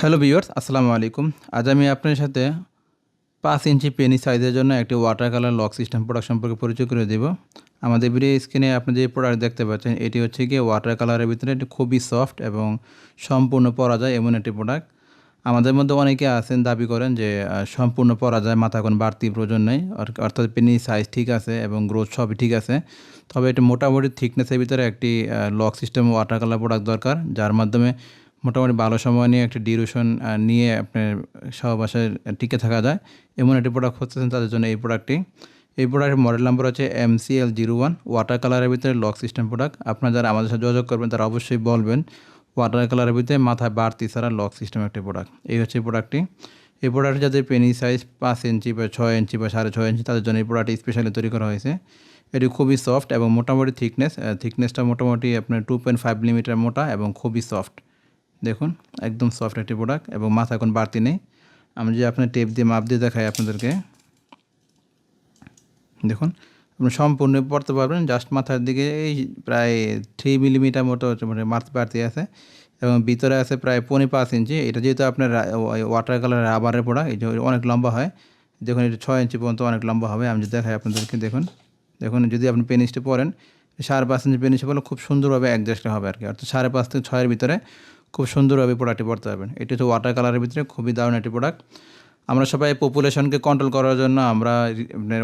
Hello viewers, আসসালামু আলাইকুম। আজ আমি আপনার সাথে পাঁচ ইঞ্চি পেনি সাইজের জন্য একটি water colour lock system product সম্পর্কে পরিচয় করে দেব। আমাদের ভিডিও স্ক্রিনে আপনি যে প্রোডাক্ট দেখতে পাচ্ছেন, এটি হচ্ছে গিয়ে ওয়াটার কালারের ভিতরে এটি খুবই সফট এবং সম্পূর্ণ পরা যায় এমন একটি প্রোডাক্ট আমাদের মধ্যে অনেকে আছেন, দাবি করেন যে সম্পূর্ণ পরা যায় মাথা কোনো বাড়তি প্রয়োজন নেই। অর- অর্থাৎ পেনি সাইজ ঠিক আছে এবং গ্রোথ সবই ঠিক আছে। তবে এটি মোটামুটি থিকনেসের ভিতরে একটি lock system water colour product দরকার, যার মাধ্যমে মোটামুটি ভালো সময় নিয়ে একটা ডিউরেশন নিয়ে আপনার সহবাসায় টিকে থাকা যায়। এমন একটি প্রোডাক্ট খুঁজতেছেন তাদের জন্য এই প্রোডাক্টটি এই প্রোডাক্টের মডেল নাম্বার হচ্ছে M C L zero one water কালারের ভিতরে লক সিস্টেম প্রোডাক্ট আপনারা যারা আমাদের সাথে যোগাযোগ করবেন, তারা অবশ্যই বলবেন ওয়াটার কালারের ভিতরে মাথায় বাড়তি ছাড়া লক সিস্টেম একটি প্রোডাক্ট এই হচ্ছে এই প্রোডাক্টটি এই প্রোডাক্ট যাদের পেনি সাইজ পাঁচ ইঞ্চি বা ছয় ইঞ্চি বা সাড়ে ছয় ইঞ্চি, তাদের জন্য এই প্রোডাক্টটি স্পেশালি তৈরি করা হয়েছে। এটি খুবই সফট এবং মোটামুটি থিকনেস থিকনেসটা মোটামুটি আপনার টু পয়েন্ট ফাইভ মিলিমিটার মোটা এবং খুবই সফট দেখুন, একদম সফট একটি প্রোডাক্ট এবং মাথা এখন বাড়তি নেই। আমি যে আপনার টেপ দিয়ে মাপ দিয়ে দেখাই আপনাদেরকে। দেখুন, আপনি সম্পূর্ণ পড়তে পারবেন জাস্ট মাথার দিকে এই প্রায় থ্রি মিলিমিটার মতো মানে মাথা বাড়তি আছে এবং ভিতরে আছে প্রায় পৌনে পাঁচ ইঞ্চি। এটা যেহেতু আপনার ওয়াটার কালার রাবারের প্রোডাক্ট এই অনেক লম্বা হয়। দেখুন, এটা ছয় ইঞ্চি পর্যন্ত অনেক লম্বা হবে। আমি যদি দেখাই আপনাদেরকে, দেখুন। দেখুন, যদি আপনি পেনিসটা পরেন, সাড়ে পাঁচ ইঞ্চি পেনিসটা পড়লে খুব সুন্দরভাবে অ্যাডজাস্ট হবে আর কি। অর্থাৎ সাড়ে পাঁচ থেকে ছয়ের ভিতরে খুব সুন্দরভাবে প্রোডাক্টটি পড়তে পারবেন। এটি হচ্ছে ওয়াটার কালারের ভিতরে খুবই দারুণ একটি প্রোডাক্ট আমরা সবাই পপুলেশনকে কন্ট্রোল করার জন্য আমরা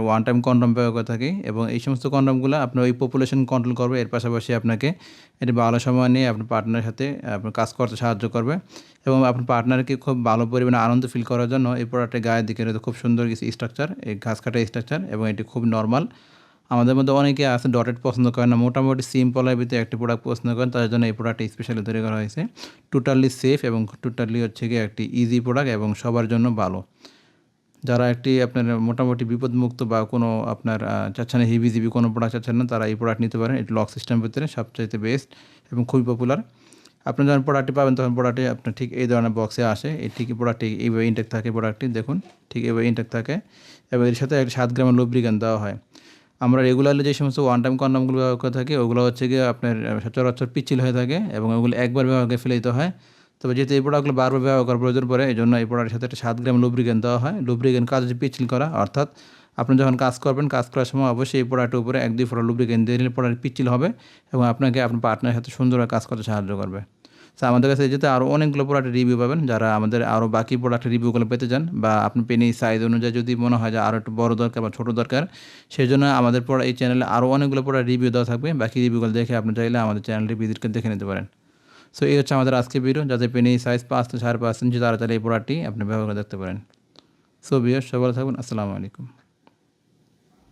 ওয়ান টাইম কন্ডম ব্যবহার করে থাকি এবং এই সমস্ত কন্ডমগুলো আপনার ওই পপুলেশন কন্ট্রোল করবে, এর পাশাপাশি আপনাকে এটি ভালো সময় নিয়ে আপনার পার্টনারের সাথে আপনার কাজ করতে সাহায্য করবে এবং আপনার পার্টনারকে খুব ভালো পরিমাণে আনন্দ ফিল করার জন্য এই প্রোডাক্টের গায়ের দিকে খুব সুন্দর কিছু স্ট্রাকচার এই ঘাস কাটা স্ট্রাকচার এবং এটি খুব নর্মাল আমাদের মধ্যে অনেকে আছে ডটেড পছন্দ করেন না, মোটামুটি সিম্পলের ভিতরে একটি প্রোডাক্ট পছন্দ করেন তার জন্য এই প্রোডাক্ট স্পেশালি তৈরি করা হয়েছে। টোটালি সেফ এবং টোটালি হচ্ছে গিয়ে একটি ইজি প্রোডাক্ট এবং সবার জন্য ভালো। যারা একটি আপনার মোটামুটি বিপদমুক্ত বা কোনো আপনার চাচ্ছেন হিবিজিবি কোনো প্রোডাক্ট চাচ্ছেন না, তারা এই প্রোডাক্ট নিতে পারেন। এটি লক সিস্টেম ভিতরে সবচাইতে বেস্ট এবং খুবই পপুলার আপনি যখন প্রোডাক্টটি পাবেন, তখন প্রোডাক্টটি আপনার ঠিক এই ধরনের বক্সে আসে। এই ঠিক প্রোডাক্টটি এইভাবে ইনটেক থাকে প্রোডাক্টটি দেখুন, ঠিক এইভাবে ইনটেক থাকে এবং এর সাথে একটা সাত গ্রামের লুব্রিকান দেওয়া হয়। আমরা রেগুলারলি যে সমস্ত ওয়ান টাইম কন্ডমগুলো ব্যবহার করে থাকি, ওগুলো হচ্ছে গিয়ে আপনার সচরাচর পিচ্ছিল হয়ে থাকে এবং ওগুলো একবার ব্যবহার করে ফেলে দিতে হয়। তবে যেহেতু এই প্রোডাক্টগুলো বারবার ব্যবহার করার প্রয়োজন পড়ে, এই জন্য এই প্রোডাক্টের সাথে একটা সাত গ্রাম লুব্রিকেন দেওয়া হয়। লুব্রিকেন কাজ হচ্ছে পিচ্ছিল করা, অর্থাৎ আপনি যখন কাজ করবেন, কাজ করার সময় অবশ্যই এই প্রোডাক্টের উপরে এক দুই ফোটা লুব্রিকেন দিয়ে দিলে প্রোডাক্ট পিচ্ছিল হবে এবং আপনাকে আপনার পার্টনারের সাথে সুন্দরভাবে কাজ করতে সাহায্য করবে। তো আমাদের কাছে যেতে আরও অনেকগুলো প্রোডাক্টের রিভিউ পাবেন, যারা আমাদের আরও বাকি প্রোডাক্টের রিভিউগুলো পেতে চান, বা আপনি পেনি সাইজ অনুযায়ী যদি মনে হয় যে আরও একটু বড় দরকার বা ছোটো দরকার সেই জন্য আমাদের পর এই চ্যানেলে আরও অনেকগুলো প্রোডাক্ট রিভিউ দেওয়া থাকবে। বাকি রিভিউগুলো দেখে আপনি চাইলে আমাদের চ্যানেলটি ভিজিট করে দেখে নিতে পারেন। সো এই হচ্ছে আমাদের আজকে ভিডিও যাতে পেনি সাইজ পাঁচ থেকে সাড়ে পাঁচ ইঞ্চি তারা চাইলে এই প্রোডাক্টটি আপনি ব্যবহার করে দেখতে পারেন। সো বিয়ার সবাই থাকবেন আসসালামু আলাইকুম।